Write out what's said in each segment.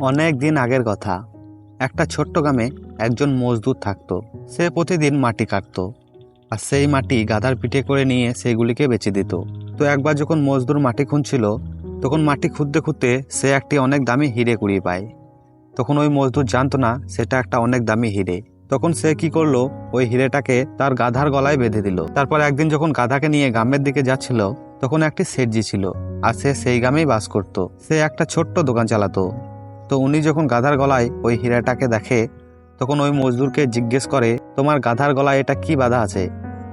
অনেক দিন আগের কথা। একটা ছোট্ট গ্রামে একজন মজদুর থাকতো। সে প্রতিদিন মাটি কাটতো আর সেই মাটি গাধার পিঠে করে নিয়ে সেগুলিকে বেচে দিত। তো একবার যখন মজদুর মাটি খুঁজছিল, তখন মাটি খুঁজতে খুঁজতে সে একটি অনেক দামি হিরে কুড়িয়ে পায়। তখন ওই মজদুর জানতো না সেটা একটা অনেক দামি হিরে। তখন সে কি করল, ওই হিরেটাকে তার গাধার গলায় বেঁধে দিল। তারপর একদিন যখন গাধাকে নিয়ে গ্রামের দিকে যাচ্ছিল, তখন একটি সেটজি ছিল আর সে সেই গ্রামেই বাস করত। সে একটা ছোট্ট দোকান চালাতো। তো উনি যখন গাধার গলায় ওই হীরাটাকে দেখে, তখন ওই মজদুরকে জিজ্ঞেস করে, তোমার গাধার গলায় এটা কি বাধা আছে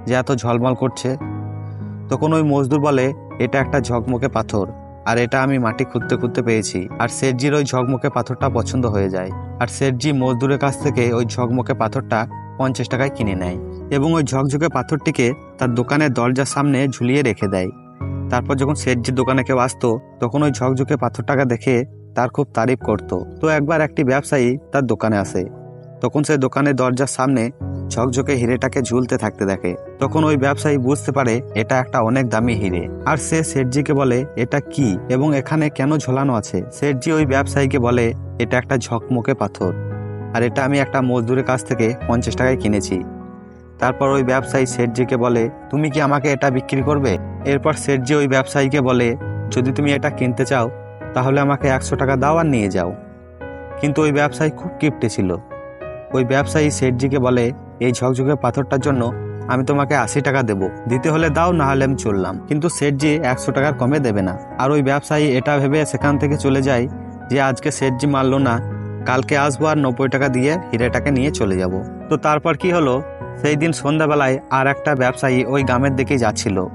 যে এত ঝলমল করছে? তখন ওই মজদুর বলে, এটা একটা ঝকমকে পাথর, আর এটা আমি মাটি খুঁড়তে খুঁড়তে পেয়েছি, আর শেঠজির ওই ঝকমকে পাথরটা পছন্দ হয়ে যায়, আর শেঠজি মজদুরের কাছ থেকে ওই ঝকমকে পাথরটা পঞ্চাশ টাকায় কিনে নেয় এবং ওই ঝকঝকে পাথরটিকে তার দোকানের দরজার সামনে ঝুলিয়ে রেখে দেয়। তারপর যখন শেঠজির দোকানে কেউ আসতো, তখন ওই ঝকঝকে পাথরটাকে দেখে তার খুব তারিফ করত। তো একবার একটি ব্যবসায়ী তার দোকানে আসে। তখন সে দোকানের দরজার সামনে ঝকঝকে হিরেটাকে ঝুলতে থাকতে দেখে। তখন ওই ব্যবসায়ী বুঝতে পারে এটা একটা অনেক দামি হিরে। আর সে শেঠজিকে বলে, এটা কি? এবং এখানে কেন ঝোলানো আছে? শেঠজি ওই ব্যবসায়ীকে বলে, এটা একটা ঝকমকে পাথর। আর এটা আমি একটা মজদুরের কাছ থেকে পঞ্চাশ টাকায় কিনেছি। তারপর ওই ব্যবসায়ী শেঠজিকে বলে, তুমি কি আমাকে এটা বিক্রি করবে? এরপর শেঠজি ওই ব্যবসায়ীকে বলে, যদি তুমি এটা কিনতে চাও তাহলে আমাকে একশো টাকা দাও আর নিয়ে যাও। কিন্তু ওই ব্যবসায়ী খুব কিপটে ছিল। ওই ব্যবসায়ী শেঠজিকে বলে, এই ঝকঝকে পাথরটার জন্য আমি তোমাকে আশি টাকা দেব। দিতে হলে দাও না হলে আমি চললাম। কিন্তু শেঠজি একশো টাকার কমে দেবে না। আর ওই ব্যবসায়ী এটা ভেবে সেখান থেকে চলে যায় যে, আজকে শেঠজি মারলো না, কালকে আসব আর নব্বই টাকা দিয়ে হিরেটাকে নিয়ে চলে যাব। তো তারপর কি হলো? সেই দিন সন্ধ্যাবেলায় আর একটা ব্যবসায়ী ওই গ্রামের দিকেই যাচ্ছিল।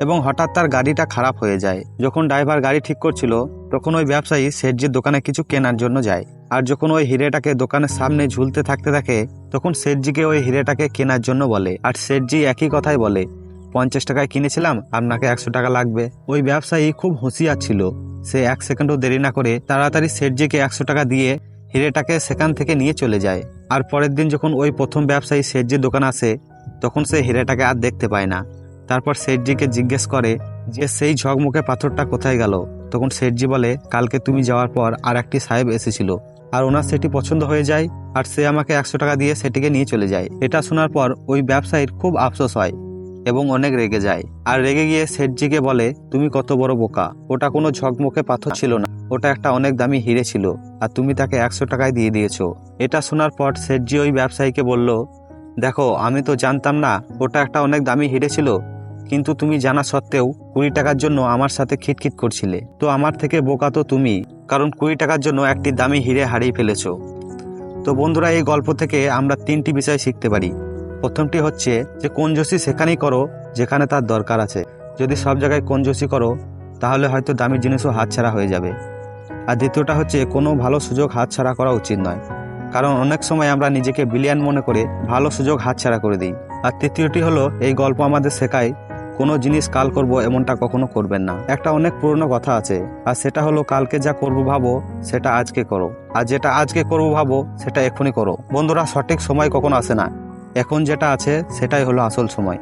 এবং হঠাৎ তার গাড়িটা খারাপ হয়ে যায়। যখন ড্রাইভার গাড়ি ঠিক করছিল তখন ওই ব্যবসায়ী শেঠজির দোকানে কিছু কেনার জন্য যায়। আর যখন ওই হিরেটাকে দোকানের সামনে ঝুলতে থাকতে থাকে, তখন শেঠজিকে ওই হিরেটাকে কেনার জন্য বলে। আর শেঠজি একই কথাই বলে, পঞ্চাশ টাকায় কিনেছিলাম, আপনাকে একশো টাকা লাগবে। ওই ব্যবসায়ী খুব হুঁশিয়ার ছিল। সে এক সেকেন্ডও দেরি না করে তাড়াতাড়ি শেঠজিকে একশো টাকা দিয়ে হিরেটাকে সেখান থেকে নিয়ে চলে যায়। আর পরের দিন যখন ওই প্রথম ব্যবসায়ী শেঠজির দোকান আসে, তখন সে হিরেটাকে আর দেখতে পায় না। তারপর শেঠজিকে জিজ্ঞেস করে যে, সেই ঝকমকে পাথরটা কোথায় গেল? তখন শেঠজি বলে, কালকে তুমি যাওয়ার পর আর একটি সাহেব এসেছিল। আর ওনার সেটি পছন্দ হয়ে যায়, আর সে আমাকে একশো টাকা দিয়ে সেটিকে নিয়ে চলে যায়। এটা শোনার পর ওই ব্যবসায়ীর খুব আফসোস হয় এবং অনেক রেগে যায়। আর রেগে গিয়ে শেঠজিকে বলে, তুমি কত বড় বোকা। ওটা কোনো ঝকমকে পাথর ছিল না। ওটা একটা অনেক দামি হিরে ছিল, আর তুমি তাকে একশো টাকায় দিয়ে দিয়েছ। এটা শোনার পর শেঠজি ওই ব্যবসায়ীকে বলল, দেখো, আমি তো জানতাম না, ওটা একটা অনেক দামি হিরে ছিল কিন্তু তুমি জানা সত্ত্বেও কুড়ি টাকার জন্য আমার সাথে খিটখিট করছিলে। তো আমার থেকে বোকা তো তুমি, কারণ কুড়ি টাকার জন্য একটি দামি হিরে হারিয়ে ফেলেছো। তো বন্ধুরা, এই গল্প থেকে আমরা তিনটি বিষয় শিখতে পারি। প্রথমটি হচ্ছে যে কঞ্জসি সেখানেই করো, যেখানে তার দরকার আছে। যদি সব জায়গায় কঞ্জসি করো, তাহলে হয়তো দামি জিনিসও হাতছাড়া হয়ে যাবে। আর দ্বিতীয়টা হচ্ছে, কোনো ভালো সুযোগ হাতছাড়া করা উচিত নয়। কারণ অনেক সময় আমরা নিজেকে বিলিয়ান মনে করে ভালো সুযোগ হাতছাড়া করে দিই। আর তৃতীয়টি হলো, এই গল্প আমাদের শেখায় কোনো জিনিস কাল করব এমনটা কখনো করবেন না। একটা অনেক পুরনো কথা আছে, আর সেটা হলো কালকে যা করব ভাবো, সেটা আজকে করো। আর যেটা আজকে করব ভাবো, সেটা এখনই করো। বন্ধুরা, সঠিক সময় কখনো আসে না। এখন যেটা আছে, সেটাই হলো আসল সময়।